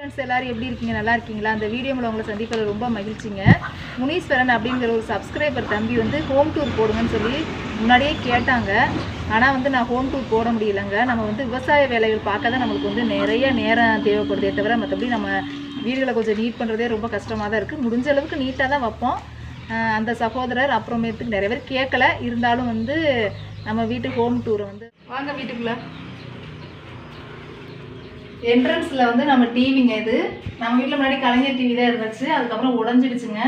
Friends எல்லாரும் எப்படி இருக்கீங்க? நல்லா இருக்கீங்களா? அந்த வீடியோ மூலம் உங்களை சந்திப்பதில் ரொம்ப மகிழ்ச்சிங்க. முனீஸ்வரன் அப்படிங்கிற ஒரு சப்ஸ்கிரைபர் தம்பி வந்து ஹோம் டூர் போடுங்கன்னு சொல்லி முன்னாடியே கேட்டாங்க. ஆனால் வந்து நான் ஹோம் டூர் போட முடியலங்க. நம்ம வந்து விவசாய வேலைகள் பார்க்க தான் நம்மளுக்கு வந்து நிறைய நேரம் தேவைப்படுதே தவிர மற்றபடி நம்ம வீடுகளை கொஞ்சம் நீட் பண்ணுறதே ரொம்ப கஷ்டமாக தான் இருக்குது முடிஞ்ச அளவுக்கு நீட்டாக தான் வைப்போம். அந்த சகோதரர் அப்புறமேட்டுக்கு நிறைய பேர் கேட்கல. இருந்தாலும் வந்து நம்ம வீட்டு ஹோம் டூரை வந்து வாங்க வீட்டுக்குள்ளே. என்ட்ரன்ஸில் வந்து நம்ம டிவிங்க இது. நம்ம வீட்டில் முன்னாடி கலைஞர் டிவி தான் இருந்துச்சு. அதுக்கப்புறம் உடஞ்சிடுச்சுங்க.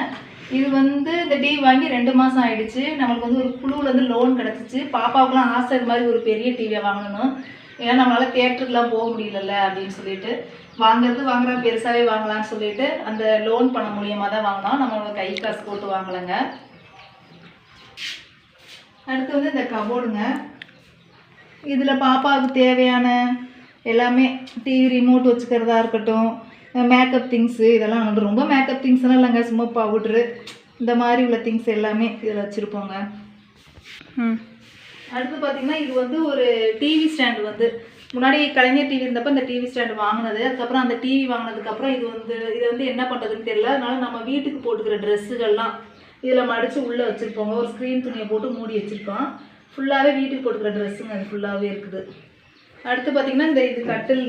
இது வந்து இந்த டிவி வாங்கி ரெண்டு மாதம் ஆயிடுச்சு. நம்மளுக்கு வந்து ஒரு குழுவிலேருந்து லோன் கிடச்சிச்சு. பாப்பாவுக்குலாம் ஆசை இது மாதிரி ஒரு பெரிய டிவியை வாங்கணும். ஏன்னா நம்மளால் தேட்டருக்குலாம் போக முடியலல்ல அப்படின்னு சொல்லிட்டு. வாங்குறது வாங்குற பெருசாகவே வாங்கலாம்னு சொல்லிட்டு அந்த லோன் பண்ண மூலியமாக தான் வாங்கினோம். நம்மளோட கை காசு போட்டு வாங்கலைங்க. அடுத்து வந்து இந்த கபோர்டுங்க இதில் பாப்பாவுக்கு தேவையான எல்லாமே டிவி ரிமோட் வச்சுக்கிறதா இருக்கட்டும் மேக்கப் திங்ஸு இதெல்லாம் வந்து ரொம்ப மேக்கப் திங்ஸ்லாம் இல்லைங்க சும்மா பவுட்ரு இந்த மாதிரி உள்ள திங்ஸ் எல்லாமே இதில் வச்சுருப்போங்க. அடுத்து பார்த்தீங்கன்னா இது வந்து ஒரு டிவி ஸ்டாண்டு வந்து. முன்னாடி கலைஞர் டிவி இருந்தப்போ இந்த டிவி ஸ்டாண்டு வாங்கினது. அதுக்கப்புறம் அந்த டிவி வாங்கினதுக்கப்புறம் இது வந்து இது வந்து என்ன பண்ணுறதுன்னு தெரியல. அதனால நம்ம வீட்டுக்கு போட்டுக்கிற ட்ரெஸ்ஸுகள்லாம் இதில் மடித்து உள்ளே வச்சுருப்போங்க. ஒரு ஸ்க்ரீன் துணியை போட்டு மூடி வச்சுருக்கோம். ஃபுல்லாகவே வீட்டுக்கு போட்டுக்கிற ட்ரெஸ்ஸுங்க அது ஃபுல்லாகவே இருக்குது. அடுத்து பார்த்தீங்கன்னா இந்த இது கட்டில்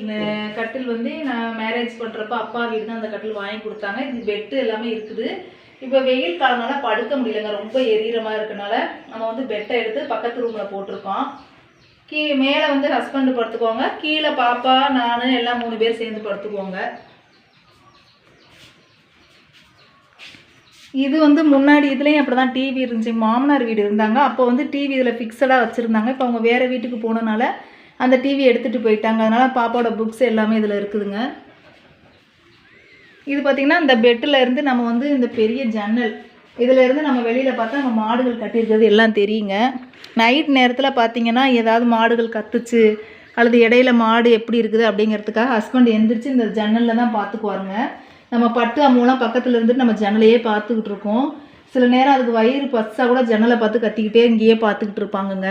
கட்டில் வந்து நான் மேரேஜ் பண்ணுறப்ப அப்பா வீடு தான் அந்த கட்டில் வாங்கி கொடுத்தாங்க. இது பெட்டு எல்லாமே இருக்குது. இப்போ வெயில் காலனால படுக்க முடியலங்க. ரொம்ப எரியற மாதிரி இருக்கனால நம்ம வந்து பெட்டை எடுத்து பக்கத்து ரூமில் போட்டிருக்கோம். கீ மேலே வந்து ஹஸ்பண்ட் படுத்துக்கோங்க கீழே பாப்பா நான் எல்லாம் மூணு பேர் சேர்ந்து படுத்துக்கோங்க இது வந்து முன்னாடி இதுலேயும் அப்படி தான் டிவி இருந்துச்சு. மாமனார் வீடு இருந்தாங்க. அப்போ வந்து டிவி இதில் ஃபிக்ஸடாக வச்சுருந்தாங்க. இப்போ அவங்க வேறு வீட்டுக்கு போனனால அந்த டிவி எடுத்துகிட்டு போயிட்டாங்க. அதனால் பாப்பாவோட புக்ஸ் எல்லாமே இதில் இருக்குதுங்க. இது பார்த்திங்கன்னா இந்த பெட்டில் இருந்து நம்ம வந்து இந்த பெரிய ஜன்னல் இதிலேருந்து நம்ம வெளியில் பார்த்தா நம்ம மாடுகள் கட்டியிருக்கிறது எல்லாம் தெரியுங்க. நைட் நேரத்தில் பார்த்திங்கன்னா ஏதாவது மாடுகள் கத்துச்சு அல்லது இடையில மாடு எப்படி இருக்குது அப்படிங்கிறதுக்காக ஹஸ்பண்ட் எந்திரிச்சு இந்த ஜன்னலில் தான் பார்த்துக்குவாருங்க நம்ம பட்டு அம்முலாம் பக்கத்தில் இருந்துட்டு நம்ம ஜன்னலையே பார்த்துக்கிட்டு இருக்கோம். சில நேரம் அதுக்கு வயிறு பஸ்ஸாக கூட ஜன்னலை பார்த்து கத்திக்கிட்டே இங்கேயே பார்த்துக்கிட்டு இருப்பாங்கங்க.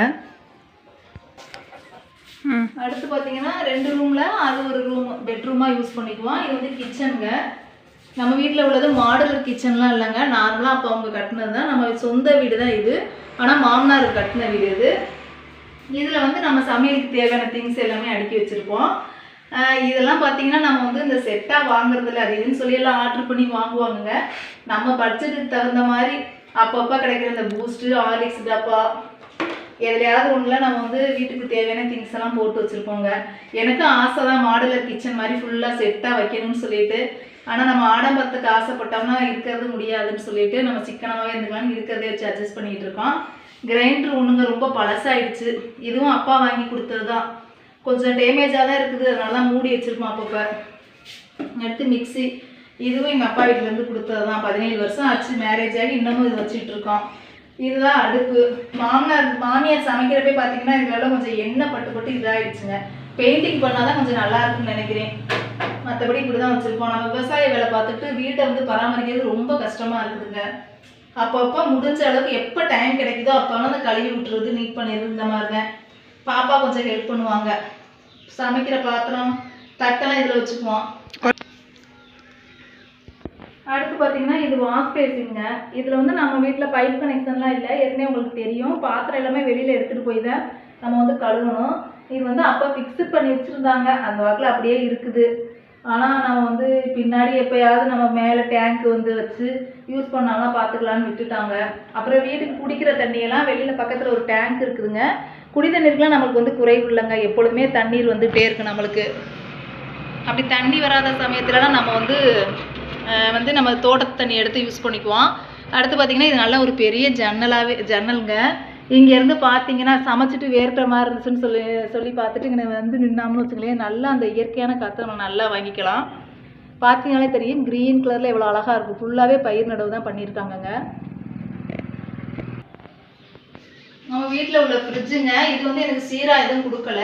அடுத்து பார்த்தீங்கன்னா ரெண்டு ரூமில் அது ஒரு ரூம் பெட்ரூமாக யூஸ் பண்ணிக்குவோம் இது வந்து கிச்சனுங்க நம்ம வீட்டில் உள்ளது மாடலர் கிச்சன்லாம் இல்லைங்க. நார்மலாக அப்போ அவங்க கட்டினது தான். நம்ம சொந்த வீடு தான் இது. ஆனால் மாமனார் கட்டின வீடு இது. இதில் வந்து நம்ம சமையலுக்கு தேவையான திங்ஸ் எல்லாமே அடுக்கி வச்சுருப்போம். இதெல்லாம் பார்த்தீங்கன்னா நம்ம வந்து இந்த செட்டாக வாங்குறதில்ல. அது இதுன்னு சொல்லி எல்லாம் ஆர்டர் பண்ணி வாங்குவாங்க நம்ம பட்ஜெட்டுக்கு தகுந்த மாதிரி அப்பப்போ கிடைக்கிற இந்த பூஸ்ட்டு ஹார்லிக்ஸ் டப்பா எதுலையாவது ஒன்றில் நம்ம வந்து வீட்டுக்கு தேவையான திங்ஸ் எல்லாம் போட்டு வச்சுருப்போங்க. எனக்கும் ஆசை தான் மாடுலர் கிச்சன் மாதிரி ஃபுல்லாக செட்டாக வைக்கணும்னு சொல்லிட்டு. ஆனால் நம்ம ஆடம்பரத்துக்கு ஆசைப்பட்டோம்னா இருக்கிறது முடியாதுன்னு சொல்லிட்டு நம்ம சிக்கனமாகவே இருந்துக்கலாம்னு இருக்கிறதே வச்சு அட்ஜஸ்ட் பண்ணிகிட்டு இருக்கோம். கிரைண்டர் ஒன்றுங்க ரொம்ப பழசாயிடுச்சு. இதுவும் அப்பா வாங்கி கொடுத்தது தான் கொஞ்சம் டேமேஜாக தான் இருக்குது. அதனால தான் மூடி வச்சுருக்கோம் அப்பப்போ. அடுத்து மிக்ஸி. இதுவும் எங்கள் அப்பா வீட்டிலேருந்து கொடுத்தது தான் பதினேழு வருஷம் ஆச்சு. மேரேஜ் ஆகி இன்னமும் இது வச்சுட்டு இருக்கோம். இதுதான் அடுப்பு. மாமனார் மாமியார் சமைக்கிறப்பே பார்த்தீங்கன்னா இதுலலாம் கொஞ்சம் எண்ணெய் பட்டு பட்டு இதாகிடுச்சுங்க பெயிண்டிங் பண்ணால் தான் கொஞ்சம் நல்லா இருக்கும்னு நினைக்கிறேன். மற்றபடி இப்படி தான் வச்சுருப்போம் நம்ம விவசாய வேலை பார்த்துட்டு வீட்டை வந்து பராமரிக்கிறது ரொம்ப கஷ்டமாக இருக்குதுங்க. அப்பப்போ முடிஞ்ச அளவுக்கு எப்போ டைம் கிடைக்குதோ அப்போ வந்து கழுவி விட்டுறது நீட் பண்ணிடுறது இந்த மாதிரி தான் பாப்பா கொஞ்சம் ஹெல்ப் பண்ணுவாங்க. சமைக்கிற பாத்திரம் தட்டெல்லாம் இதில் வச்சுக்குவோம். அடுத்து பார்த்தீங்கன்னா இது வாஷ் பேசிங்க இதில் வந்து நம்ம வீட்டில் பைப் கனெக்ஷன்லாம் இல்லை. ஏற்கனவே உங்களுக்கு தெரியும். பாத்திரம் எல்லாமே வெளியில் எடுத்துகிட்டு போய் தான் நம்ம வந்து கழுவணும். இது வந்து அப்போ ஃபிக்ஸு பண்ணி வச்சுருந்தாங்க. அந்த வாக்கில் அப்படியே இருக்குது. ஆனால் நம்ம வந்து பின்னாடி எப்போயாவது நம்ம மேலே டேங்க் வந்து வச்சு யூஸ் பண்ணாலும் பார்த்துக்கலான்னு விட்டுட்டாங்க. அப்புறம் வீட்டுக்கு குடிக்கிற தண்ணியெல்லாம் வெளியில் பக்கத்தில் ஒரு டேங்க் இருக்குதுங்க. குடி தண்ணீருக்குலாம் நம்மளுக்கு வந்து குறைவு இல்லைங்க. எப்பொழுதுமே தண்ணீர் வந்துகிட்டே இருக்குது நம்மளுக்கு. அப்படி தண்ணி வராத சமயத்துலலாம் நம்ம வந்து வந்து நம்ம தோட்டத்து தண்ணி எடுத்து யூஸ் பண்ணிக்குவோம். அடுத்து பார்த்திங்கன்னா இது நல்லா ஒரு பெரிய ஜன்னலாகவே ஜன்னலுங்க இங்கேருந்து பார்த்தீங்கன்னா சமைச்சிட்டு வேர்க்கிற மாதிரி இருந்துச்சுன்னு சொல்லி சொல்லி பார்த்துட்டு இங்கே வந்து நின்னாமனு வச்சுங்களேன் நல்லா அந்த இயற்கையான காற்றை நம்ம நல்லா வாங்கிக்கலாம். பார்த்தீங்கனாலே தெரியும் க்ரீன் கலரில் எவ்வளோ அழகாக இருக்கும். ஃபுல்லாகவே பயிர் நடவு தான் பண்ணியிருக்காங்கங்க. நம்ம வீட்டில் உள்ள ஃப்ரிட்ஜுங்க இது வந்து எனக்கு சீராக எதுவும் கொடுக்கல.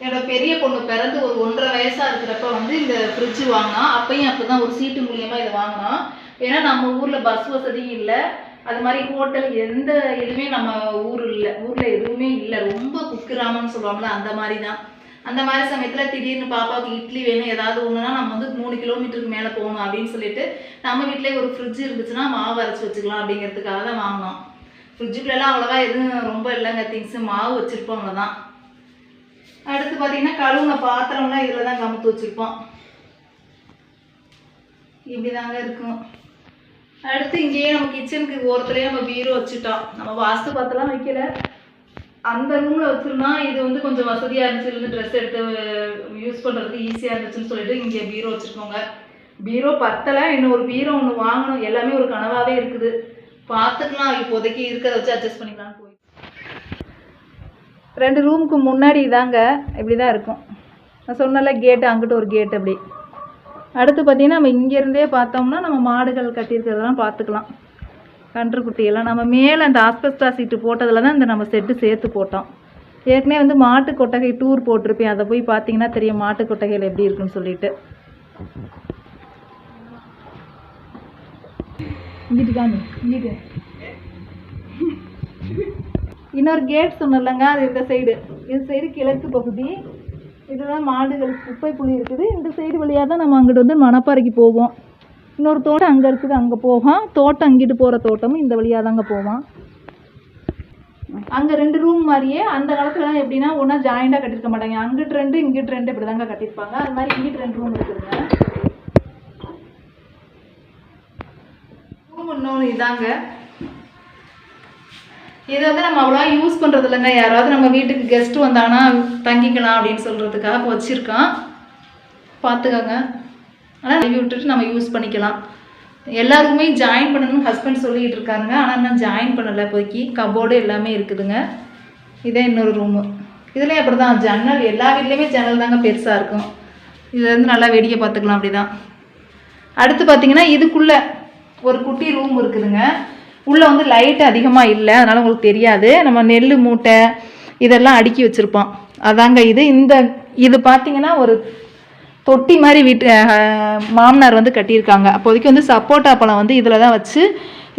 என்னோட பெரிய பொண்ணு பிறந்து ஒரு ஒன்றரை வயசாக இருக்கிறப்ப வந்து இந்த ஃப்ரிட்ஜ் வாங்கினா அப்பயும் அப்போ தான் ஒரு சீட்டு மூலியமா இதை வாங்கினோம் ஏன்னா நம்ம ஊரில் பஸ் வசதியும் இல்லை. அது மாதிரி ஹோட்டல் எந்த இதுவுமே நம்ம ஊர் இல்லை. ஊரில் எதுவுமே இல்லை. ரொம்ப குக்கிராமம்னு சொல்லுவாங்களா அந்த மாதிரி தான் அந்த மாதிரி சமயத்தில் திடீர்னு பாப்பாவுக்கு இட்லி வேணும் ஏதாவது ஒன்றுனா நம்ம வந்து மூணு கிலோமீட்டருக்கு மேலே போகணும் அப்படின்னு சொல்லிட்டு நம்ம வீட்டிலே ஒரு ஃப்ரிட்ஜ் இருந்துச்சுன்னா மாவு அரைச்சி வச்சுக்கலாம் அப்படிங்கிறதுக்காக தான் வாங்கினோம். ஃப்ரிட்ஜுக்குள்ளெல்லாம் அவ்வளோவா எதுவும் ரொம்ப இல்லைங்க. திங்ஸு மாவு வச்சுருப்போம் அவ்வளோதான் அடுத்து பார்த்தீங்கன்னா கழுவுன பாத்திரம்லாம் இதில் தான் கமுத்து வச்சுருப்போம். இப்படி தாங்க இருக்கும். அடுத்து இங்கேயே நம்ம கிச்சனுக்கு ஓரத்துலேயே நம்ம பீரோ வச்சுட்டோம். நம்ம வாஸ்து பார்த்தெல்லாம் வைக்கல. அந்த ரூமில் வச்சுருந்தோம் இது வந்து கொஞ்சம் வசதியாக இருந்துச்சு. இருந்து ட்ரெஸ் எடுத்து யூஸ் பண்ணுறதுக்கு ஈஸியாக இருந்துச்சுன்னு சொல்லிட்டு இங்கே பீரோ வச்சுருக்கோங்க. பீரோ பத்தலை. இன்னும் ஒரு பீரோ ஒன்று வாங்கணும். எல்லாமே ஒரு கனவாகவே இருக்குது. பார்த்துக்கலாம் இப்போதைக்கு இருக்கிறத வச்சு அட்ஜஸ்ட் பண்ணிக்கலாம்னு ரெண்டு ரூமுக்கு முன்னாடி இதாங்க இப்படி தான் இருக்கும். நான் சொன்னல கேட்டு அங்கிட்டு ஒரு கேட் அப்படி. அடுத்து பார்த்தீங்கன்னா நம்ம இங்கேருந்தே பார்த்தோம்னா நம்ம மாடுகள் கட்டியிருக்கிறதெல்லாம் பார்த்துக்கலாம். கன்றுக்குட்டியெல்லாம் நம்ம மேலே அந்த ஆஸ்பெஸ்டா சீட்டு போட்டதில் தான் இந்த நம்ம செட்டு சேர்த்து போட்டோம். ஏற்கனவே வந்து மாட்டு கொட்டகை டூர் போட்டிருப்பேன். அதை போய் பார்த்தீங்கன்னா தெரியும் மாட்டு கொட்டகையில் எப்படி இருக்குன்னு சொல்லிட்டு. இங்கிட்டு காமி இங்கிட்டு. இன்னொரு கேட் சொன்னலங்க அது இந்த சைடு இந்த சைடு கிழக்கு பகுதி. இதுதான் மாடுகள் குப்பை புளி இருக்குது. இந்த சைடு வழியாக தான் நம்ம அங்கிட்டு வந்து மணப்பாறைக்கு போவோம். இன்னொரு தோட்டம் அங்கே இருக்குது அங்கே போவோம் தோட்டம் அங்கிட்டு போகிற தோட்டமும் இந்த வழியாக தாங்க போவோம். அங்கே ரெண்டு ரூம் மாதிரியே அந்த காலத்தில் எப்படின்னா ஒன்றா ஜாயிண்டாக கட்டியிருக்க மாட்டாங்க. அங்கிட்டு ரெண்டு இங்கிட்டு ரெண்டு இப்படி தாங்க கட்டியிருப்பாங்க. அது மாதிரி இங்கிட்டு ரெண்டு ரூம் இருக்குதுங்க. ரூம் இன்னொன்று இதாங்க. இது வந்து நம்ம அவ்வளோவா யூஸ் பண்ணுறது இல்லைங்க யாராவது நம்ம வீட்டுக்கு கெஸ்ட்டு வந்தாங்கன்னா தங்கிக்கலாம் அப்படின்னு சொல்கிறதுக்காக வச்சுருக்கோம் பார்த்துக்கோங்க. ஆனால் ரிவ்யூ விட்டுட்டு நம்ம யூஸ் பண்ணிக்கலாம். எல்லாருக்குமே ஜாயின் பண்ணணும்னு ஹஸ்பண்ட் சொல்லிகிட்டு இருக்காருங்க ஆனால் நான் ஜாயின் பண்ணலை இப்போதைக்கு. கபோர்டு எல்லாமே இருக்குதுங்க. இதே இன்னொரு ரூமு இதுலேயும் அப்படி தான் ஜன்னல் எல்லா வீட்லேயுமே ஜன்னல் தாங்க பெருசாக இருக்கும். இதுலேருந்து நல்லா வேடிக்கை பார்த்துக்கலாம் அப்படி தான் அடுத்து பார்த்தீங்கன்னா இதுக்குள்ளே ஒரு குட்டி ரூம் இருக்குதுங்க. உள்ளே வந்து லைட் அதிகமாக இல்லை அதனால் உங்களுக்கு தெரியாது. நம்ம நெல் மூட்டை இதெல்லாம் அடுக்கி வச்சுருப்போம். அதாங்க இது. இந்த இது பார்த்தீங்கன்னா ஒரு தொட்டி மாதிரி வீட்டு மாமனார் வந்து கட்டியிருக்காங்க. அப்போதைக்கு வந்து சப்போட்டா பழம் வந்து இதில் தான் வச்சு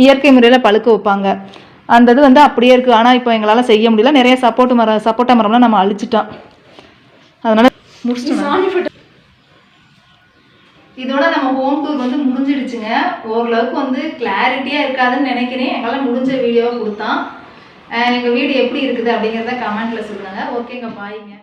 இயற்கை முறையில் பழுக்க வைப்பாங்க. அந்த இது வந்து அப்படியே இருக்குது ஆனால் இப்போ எங்களால் செய்ய முடியல. நிறைய சப்போட்டு மரம் சப்போட்டா மரம்லாம் நம்ம அழிச்சிட்டோம். அதனால் முடிச்சிட்டோம் இதோட நம்ம ஹோம் டூர் வந்து முடிஞ்சிடுச்சுங்க. ஓரளவுக்கு வந்து கிளாரிட்டியாக இருக்காதுன்னு நினைக்கிறேன். எங்களால் முடிஞ்ச வீடியோவை கொடுத்தான். எங்கள் வீடு எப்படி இருக்குது அப்படிங்கிறத கமெண்ட்டில் சொல்லுங்கள் ஓகேங்க பாய்ங்க